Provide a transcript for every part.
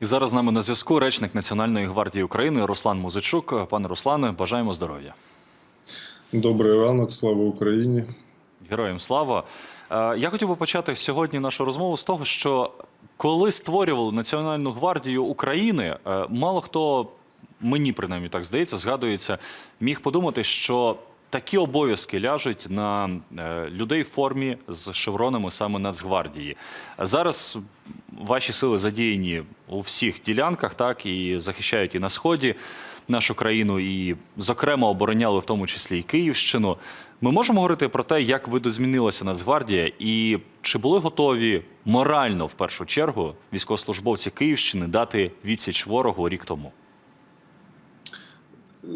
І зараз з нами на зв'язку речник Національної гвардії України Руслан Музичук. Пане Руслане, бажаємо здоров'я. Добрий ранок, слава Україні. Героям слава. Е, Я хотів би почати сьогодні нашу розмову з того, що коли створювали Національну гвардію України, е, мало хто, мені принаймні так здається, згадується, міг подумати, що такі обов'язки ляжуть на е, людей в формі з шевронами саме Нацгвардії. Зараз ваші сили задіяні у всіх ділянках, так і захищають і на сході нашу країну, і зокрема обороняли в тому числі і Київщину. Ми можемо говорити про те, як видозмінилася Нацгвардія, і чи були готові морально в першу чергу військовослужбовці Київщини дати відсіч ворогу рік тому?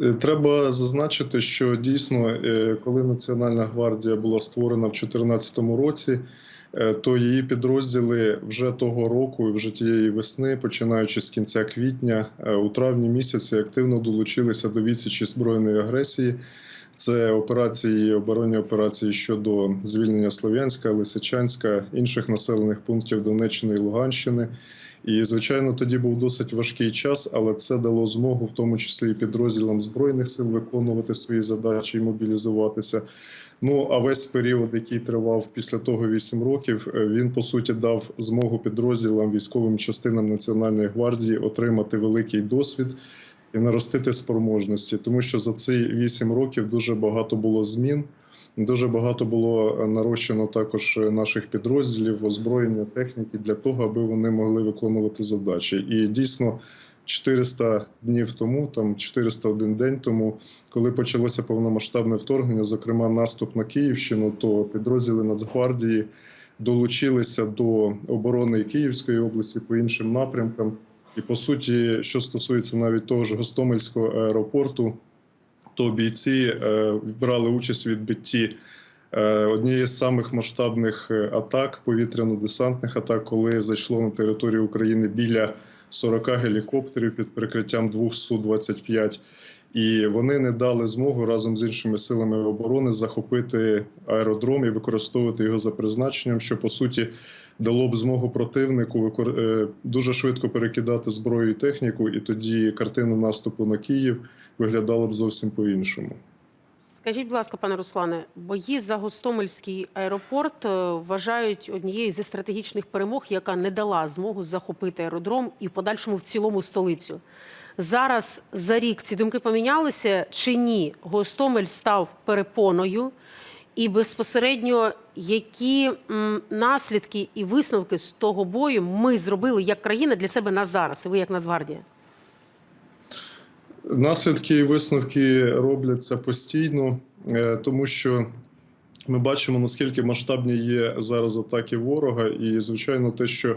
Е, Треба зазначити, що дійсно, е, коли Національна гвардія була створена в 2014 році, е, то її підрозділи вже того року і вже тієї весни, починаючи з кінця квітня, у травні місяці активно долучилися до відсічі збройної агресії. Це операції, оборонні операції щодо звільнення Слов'янська, Лисичанська, інших населених пунктів Донеччини і Луганщини. І звичайно, тоді був досить важкий час, але це дало змогу, в тому числі і підрозділам збройних сил, виконувати свої задачі і мобілізуватися. Ну а весь період, який тривав після того 8 років, е, він по суті дав змогу підрозділам військовим частинам Національної гвардії отримати великий досвід і наростити спроможності, тому що за ці 8 років дуже багато було змін. Дуже багато було е, нарощено також е, наших підрозділів, озброєння техніки для того, аби вони могли виконувати задачі. І дійсно, 400 днів тому, там 401 день тому, коли почалося повномасштабне вторгнення, зокрема наступ на Київщину, то підрозділи Нацгвардії долучилися до оборони Київської області по іншим напрямкам. І по суті, що стосується навіть того ж Гостомельського аеропорту, то бійці е, брали участь в відбитті е, однієї з самих масштабних е, атак, повітряно-десантних атак, коли зайшло на територію України біля 40 гелікоптерів під прикриттям двох Су-25. І вони не дали змогу разом з іншими силами оборони захопити аеродром і використовувати його за призначенням, що по суті дало б змогу противнику е, дуже швидко перекидати зброю і техніку, і тоді картина наступу на Київ виглядала б зовсім по-іншому. Скажіть, будь ласка, пане Руслане, бої за Гостомельський аеропорт е, вважають однією зі стратегічних перемог, яка не дала змогу захопити аеродром і в подальшому в цілому столицю. Зараз за рік ці думки помінялися чи ні? Гостомель став перепоною, і безпосередньо які наслідки і висновки з того бою ми зробили як країна для себе на зараз, і ви як Нацгвардія? Наслідки і висновки робляться постійно, е, тому що ми бачимо, наскільки масштабні є зараз атаки ворога, і звичайно, те, що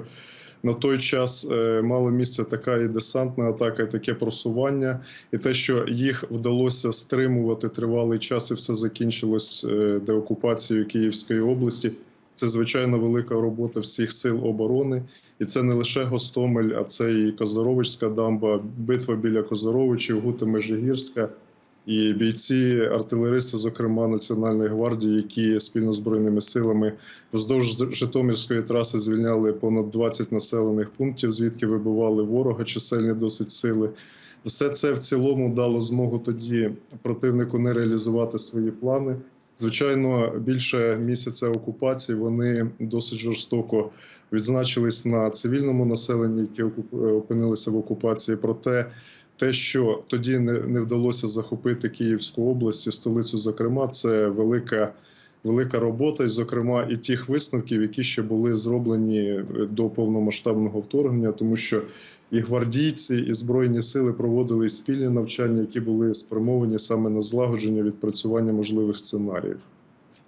на той час е, мало місце така і десантна атака, і таке просування, і те, що їх вдалося стримувати тривалий час, і все закінчилось е, деокупацією Київської області. Це звичайно велика робота всіх сил оборони, і це не лише Гостомель, а це і Козаровичська дамба, битва біля Козаровичів, Гута Межигірська і бійці, артилеристи, зокрема Національної гвардії, які спільно з збройними силами вздовж Житомирської траси звільняли понад 20 населених пунктів, звідки вибивали ворога, чисельні досить сили. Все це в цілому дало змогу тоді противнику не реалізувати свої плани. Звичайно, більше місяця окупації вони досить жорстоко відзначились на цивільному населенні, які окуп- опинилися в окупації. Проте те, що тоді не, не вдалося захопити Київську область, столицю, зокрема, це велика. Велика робота, і зокрема, і тих висновків, які ще були зроблені до повномасштабного вторгнення, тому що і гвардійці, і збройні сили проводили спільні навчання, які були спрямовані саме на злагодження відпрацювання можливих сценаріїв.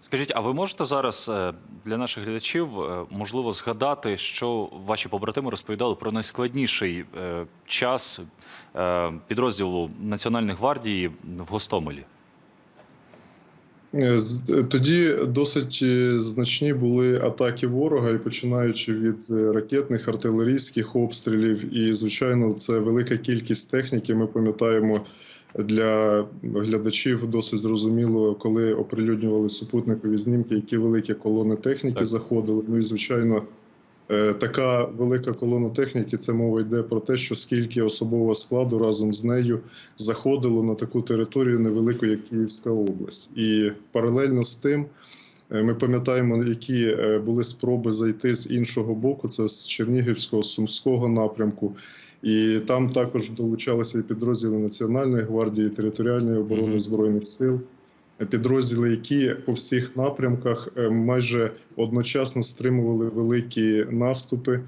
Скажіть, а ви можете зараз е, для наших глядачів е, можливо згадати, що ваші побратими розповідали про найскладніший е, час підрозділу Національної гвардії в Гостомелі? Тоді досить значні були атаки ворога, і починаючи від ракетних артилерійських обстрілів, і звичайно, це велика кількість техніки. Ми пам'ятаємо для глядачів досить зрозуміло, коли оприлюднювали супутникові знімки, які великі колони техніки Так. заходили. Ну і звичайно, Е, Така велика колона техніки. Це мова йде про те, що скільки особового складу разом з нею заходило на таку територію невелику, як Київська область, і паралельно з тим. е, Ми пам'ятаємо, які е, були спроби зайти з іншого боку, це з Чернігівського, Сумського напрямку, і там також долучалися і підрозділи Національної гвардії, територіальної оборони збройних сил, підрозділи, які по всіх напрямках е, майже одночасно стримували великі наступи.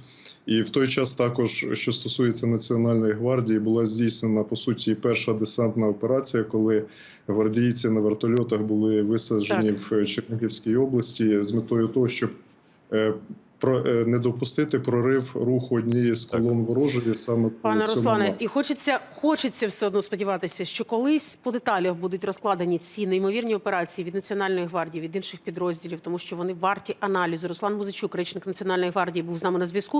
І в той час також, що стосується Національної гвардії, була здійснена по суті перша десантна операція, коли гвардійці на вертольотах були висаджені Так. в Чернігівській області з метою того, щоб е, не допустити прорив руху однієї з колон ворожої саме по Пане по Руслане, Цьому. і хочеться, хочеться все одно сподіватися, що колись по деталях будуть розкладені ці неймовірні операції від Національної гвардії, від інших підрозділів, тому що вони варті аналізу. Руслан Музичук, речник Національної гвардії, був з нами на зв'язку.